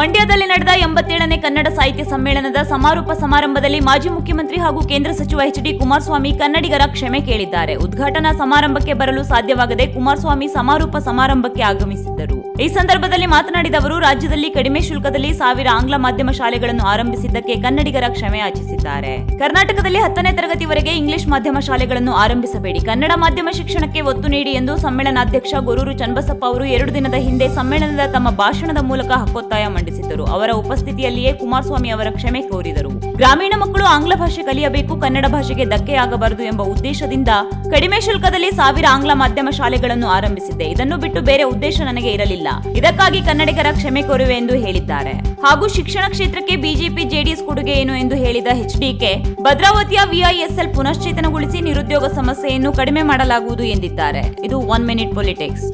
ಮಂಡ್ಯದಲ್ಲಿ ನಡೆದ ಎಂಬತ್ತೇಳನೇ ಕನ್ನಡ ಸಾಹಿತ್ಯ ಸಮ್ಮೇಳನದ ಸಮಾರೋಪ ಸಮಾರಂಭದಲ್ಲಿ ಮಾಜಿ ಮುಖ್ಯಮಂತ್ರಿ ಹಾಗೂ ಕೇಂದ್ರ ಸಚಿವ ಎಚ್ ಡಿ ಕುಮಾರಸ್ವಾಮಿ ಕನ್ನಡಿಗರ ಕ್ಷಮೆ ಕೇಳಿದ್ದಾರೆ. ಉದ್ಘಾಟನಾ ಸಮಾರಂಭಕ್ಕೆ ಬರಲು ಸಾಧ್ಯವಾಗದೆ ಕುಮಾರಸ್ವಾಮಿ ಸಮಾರೋಪ ಸಮಾರಂಭಕ್ಕೆ ಆಗಮಿಸಿದ್ದರು. ಈ ಸಂದರ್ಭದಲ್ಲಿ ಮಾತನಾಡಿದ ಅವರು, ರಾಜ್ಯದಲ್ಲಿ ಕಡಿಮೆ ಶುಲ್ಕದಲ್ಲಿ ಸಾವಿರ ಆಂಗ್ಲ ಮಾಧ್ಯಮ ಶಾಲೆಗಳನ್ನು ಆರಂಭಿಸಿದ್ದಕ್ಕೆ ಕನ್ನಡಿಗರ ಕ್ಷಮೆ ಯಾಚಿಸಿದ್ದಾರೆ ಕರ್ನಾಟಕದಲ್ಲಿ ಹತ್ತನೇ ತರಗತಿವರೆಗೆ ಇಂಗ್ಲಿಷ್ ಮಾಧ್ಯಮ ಶಾಲೆಗಳನ್ನು ಆರಂಭಿಸಬೇಡಿ. ಕನ್ನಡ ಮಾಧ್ಯಮ ಶಿಕ್ಷಣಕ್ಕೆ ಒತ್ತು ನೀಡಿ ಎಂದು ಸಮ್ಮೇಳನಾಧ್ಯಕ್ಷ ಗೊರೂರು ಚನ್ನಬಸಪ್ಪ ಅವರು ಎರಡು ದಿನದ ಹಿಂದೆ ಸಮ್ಮೇಳನದ ತಮ್ಮ ಭಾಷಣದ ಮೂಲಕ ಹಕ್ಕೊತ್ತಾಯ ಮಂಡಿಸಿದ್ದರು ಅವರ ಉಪಸ್ಥಿತಿಯಲ್ಲಿಯೇ ಕುಮಾರಸ್ವಾಮಿ ಅವರ ಕ್ಷಮೆ ಕೋರಿದರು. ಗ್ರಾಮೀಣ ಮಕ್ಕಳು ಆಂಗ್ಲ ಭಾಷೆ ಕಲಿಯಬೇಕು, ಕನ್ನಡ ಭಾಷೆಗೆ ಧಕ್ಕೆಯಾಗಬಾರದು ಎಂಬ ಉದ್ದೇಶದಿಂದ ಕಡಿಮೆ ಶುಲ್ಕದಲ್ಲಿ ಸಾವಿರ ಆಂಗ್ಲ ಮಾಧ್ಯಮ ಶಾಲೆಗಳನ್ನು ಆರಂಭಿಸಿದ್ದೆ. ಇದನ್ನು ಬಿಟ್ಟು ಬೇರೆ ಉದ್ದೇಶ ನನಗೆ ಇರಲಿಲ್ಲ. ಇದಕ್ಕಾಗಿ ಕನ್ನಡಿಗರ ಕ್ಷಮೆ ಕೋರುವೆ ಎಂದು ಹೇಳಿದ್ದಾರೆ. ಹಾಗೂ ಶಿಕ್ಷಣ ಕ್ಷೇತ್ರಕ್ಕೆ ಬಿಜೆಪಿ, ಜೆಡಿಎಸ್ ಕೊಡುಗೆ ಏನು ಎಂದು ಹೇಳಿದ ಎಚ್ಡಿಕೆ ಭದ್ರಾವತಿಯ ವಿಐಎಸ್ಎಲ್ ಪುನಶ್ಚೇತನಗೊಳಿಸಿ ನಿರುದ್ಯೋಗ ಸಮಸ್ಯೆಯನ್ನು ಕಡಿಮೆ ಮಾಡಲಾಗುವುದು ಎಂದಿದ್ದಾರೆ. ಇದು ಒನ್ ಮಿನಿಟ್ ಪೊಲಿಟಿಕ್ಸ್.